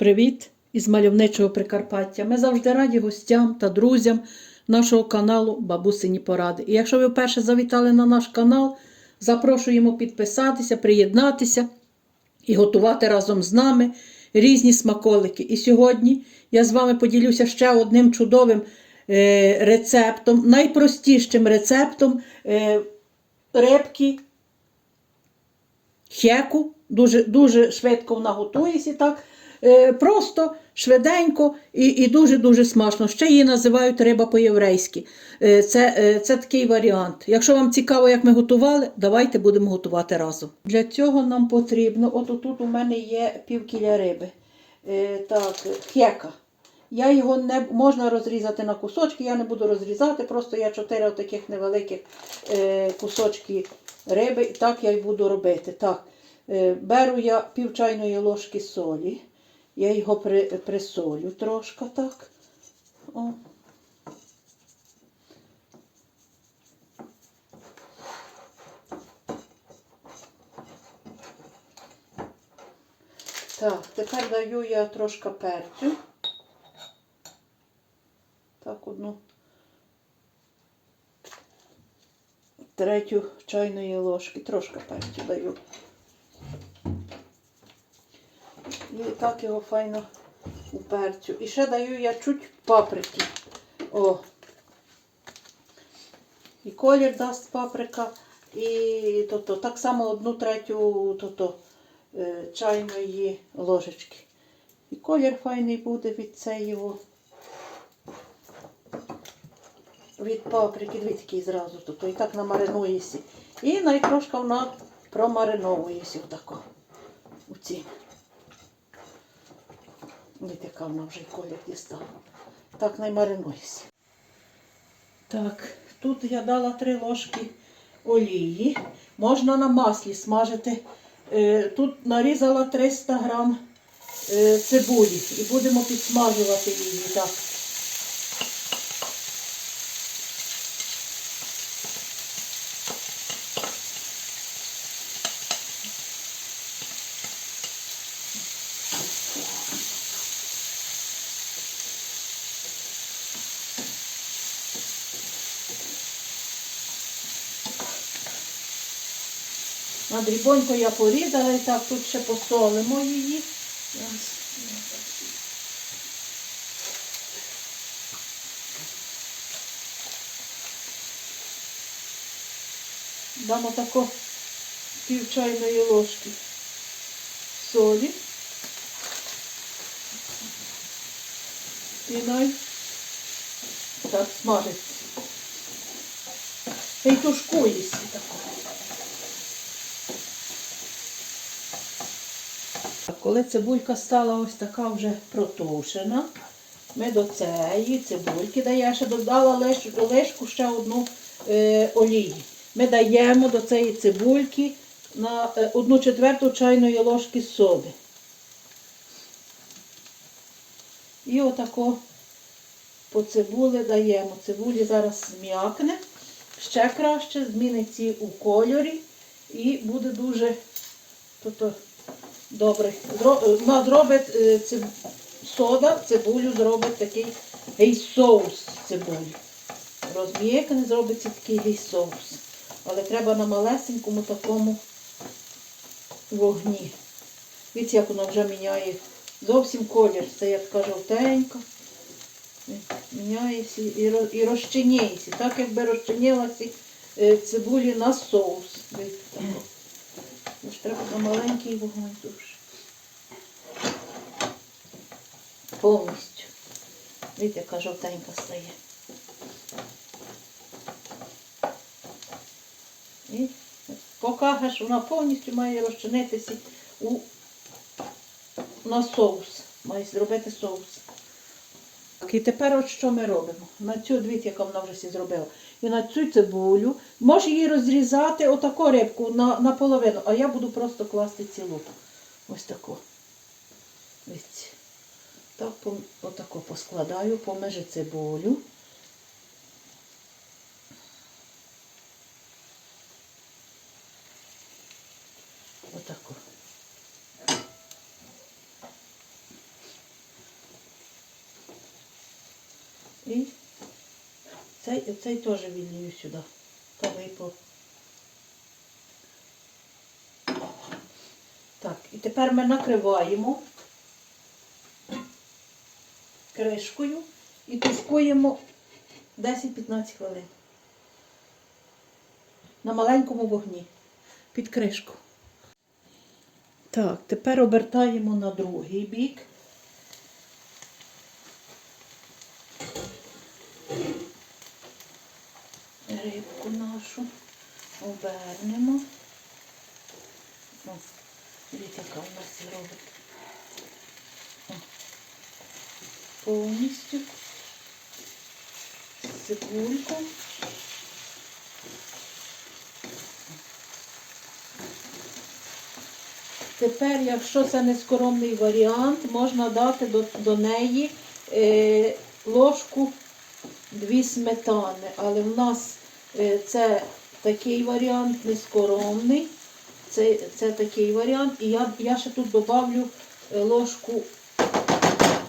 Привіт із мальовничого Прикарпаття. Ми завжди раді гостям та друзям нашого каналу Бабусині Поради. І якщо ви вперше завітали на наш канал, запрошуємо підписатися, приєднатися і готувати разом з нами різні смаколики. І сьогодні я з вами поділюся ще одним чудовим е, рецептом, найпростішим рецептом е, рибки хеку. Дуже, дуже швидко вона готується так. Е, просто, швиденько і, і дуже-дуже смачно. Ще її називають риба по-єврейськи. Е, це, е, це такий варіант. Якщо вам цікаво, як ми готували, давайте будемо готувати разом. Для цього нам потрібно, от тут у мене є пів кіля риби. Так, хека. Я його не можна розрізати на кусочки, я не буду розрізати, просто я чотири таких невеликих е, кусочки риби, і так я й буду робити. Так, е, беру я пів чайної ложки солі, я його при, присолю трошки так. О. Так, тепер даю я трошки перцю. Так, одну третю чайної ложки, трошки перцю даю. І так його файно у перцю. І ще даю я чуть паприки. О. І колір дасть паприка. І то-то. так само одну третю то-то, е, чайної ложечки. І колір файний буде від цієї. від паприки, дивіться, який зразу тут. І так намаринується. І найтрошки вона промариновується отако. У ці. Дивіться, яка вона вже колір дістала. Так наймаринуюся. Так, тут я дала три ложки олії. Можна на маслі смажити. Е, Тут нарізала 300 грам е, цибулі і будемо підсмажувати її так. На дрібонько я порізала і так тут ще посолимо її. Дамо тако пів чайної ложки солі. І най так смажиться. Й тушкується тако. Коли цибулька стала ось така вже протушена, ми до цієї цибульки даємо, я ще додала лиш, лишку ще одну е, олії. Ми даємо до цієї цибульки на е, одну четверту чайної ложки соди. І отако по цибулі даємо. Цибулі зараз зм'якне, ще краще, зміниться у кольорі і буде дуже тобто, Добре. Вона зробить е, циб... сода, цибулю зробить такий гей соус цибулі. Розм'єкне, зробиться такий гей соус. Але треба на малесенькому такому вогні. Дивіться, як вона вже міняє зовсім колір. Стає така жовтенька. Міняється і, розчиняється. Так якби розчинилася е, цибулі на соус. Тож треба на маленький вогонь дуже. Повністю. Видите, яка жовтенька стає. І покажеш, вона повністю має розчинитися у, на соус. Має зробити соус. І тепер от що ми робимо? На цю дивіться, яка вона вже зробила. І на цю цибулю. Можеш її розрізати отаку рибку на, на половину, а я буду просто класти цілу. Ось таку. Ось. Так, отако поскладаю, помежу цибулю. Отако. І цей, цей теж відлію сюди. Та випав. Так, і тепер ми накриваємо кришкою і тушкуємо 10-15 хвилин. На маленькому вогні під кришку. Так, тепер обертаємо на другий бік. Рибку нашу обернемо. О, дивіться, яка у нас робить. О, повністю з цибулькою. Тепер, якщо це не скоромний варіант, можна дати до, до неї е, ложку дві сметани. Але в нас це такий варіант нескоромний. Це, це такий варіант. І я, я ще тут додавлю е, ложку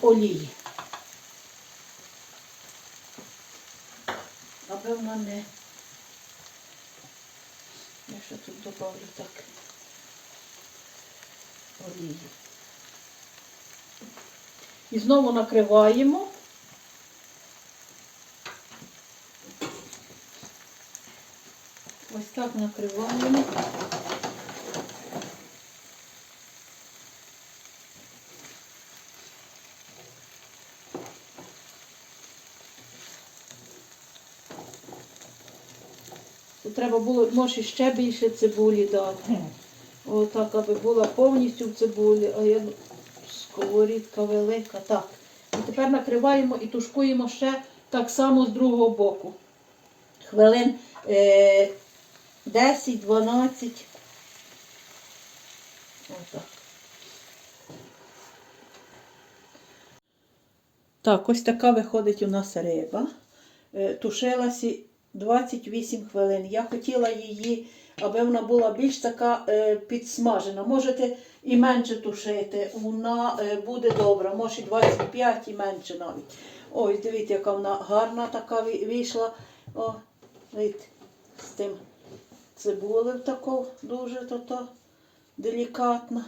олії. Аби вона не. Я ще тут додавлю так олії. І знову накриваємо. Ось так накриваємо. Тут треба було, може, ще більше цибулі дати. Отак, аби була повністю в цибулі, а я сковорідка велика. Так. І тепер накриваємо і тушкуємо ще так само з другого боку. Хвилин е, 10-12. Отак. Так, ось така виходить у нас риба. Е, Тушилася 28 хвилин. Я хотіла її, аби вона була більш така е, підсмажена. Можете і менше тушити, вона е, буде добра, може і 25 і менше навіть. Ось, дивіться, яка вона гарна така вийшла. О, дивіться, з тим цибулею таку дуже то делікатна.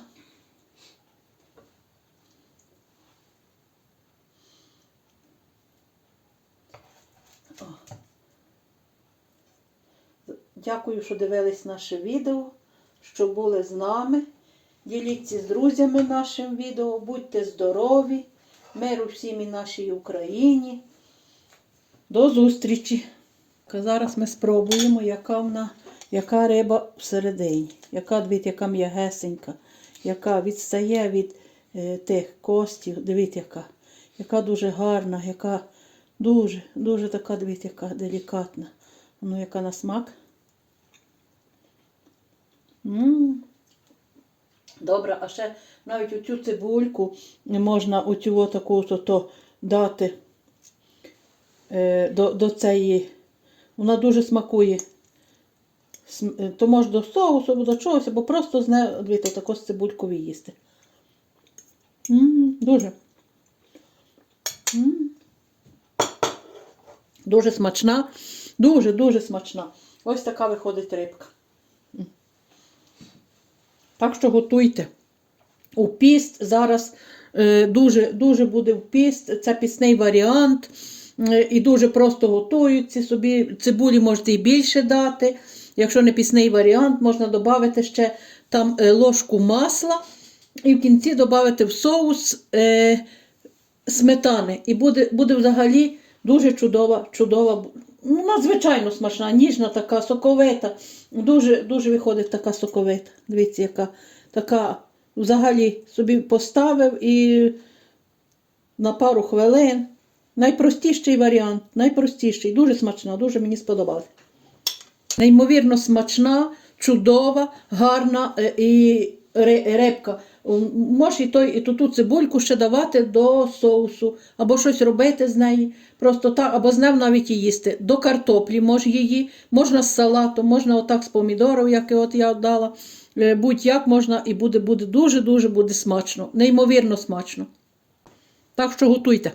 О. Дякую, що дивились наше відео, що були з нами. Діліться з друзями нашим відео, будьте здорові, миру всім і нашій Україні. До зустрічі! Зараз ми спробуємо, яка вона, яка риба всередині, яка дивіться, яка м'ягесенька, яка відстає від е, тих костів. Дивіться, яка, яка дуже гарна, яка дуже, дуже така, дивіться, яка делікатна. Ну, яка на смак. М. Добре, а ще навіть оцю цибульку можна оцю отаку то, то дати е, до, до цієї. Вона дуже смакує. Е, То може до соусу, до чогось, або просто з нею, дивіться, таку з цибулькою їсти. М, дуже. М. Дуже смачна, дуже-дуже смачна. Ось така виходить рибка. Так що готуйте. У піст зараз е, дуже, дуже буде в піст. Це пісний варіант. І дуже просто готуються собі. Цибулі можете і більше дати. Якщо не пісний варіант, можна додати ще там е, ложку масла і в кінці додати в соус е, сметани. І буде, буде взагалі дуже чудова, чудова, ну, надзвичайно смачна, ніжна така, соковита. Дуже, дуже виходить така соковита. Дивіться, яка така взагалі собі поставив і на пару хвилин. Найпростіший варіант, найпростіший, дуже смачна, дуже мені сподобалось. Неймовірно смачна, чудова, гарна е, і рибка. Можеш і, той, і ту, ту цибульку ще давати до соусу, або щось робити з неї. Просто так, або з нею навіть і їсти. До картоплі може її, можна з салатом, можна отак з помідорів, як от я дала. Е, Будь-як можна і буде, буде дуже-дуже буде смачно. Неймовірно смачно. Так що готуйте.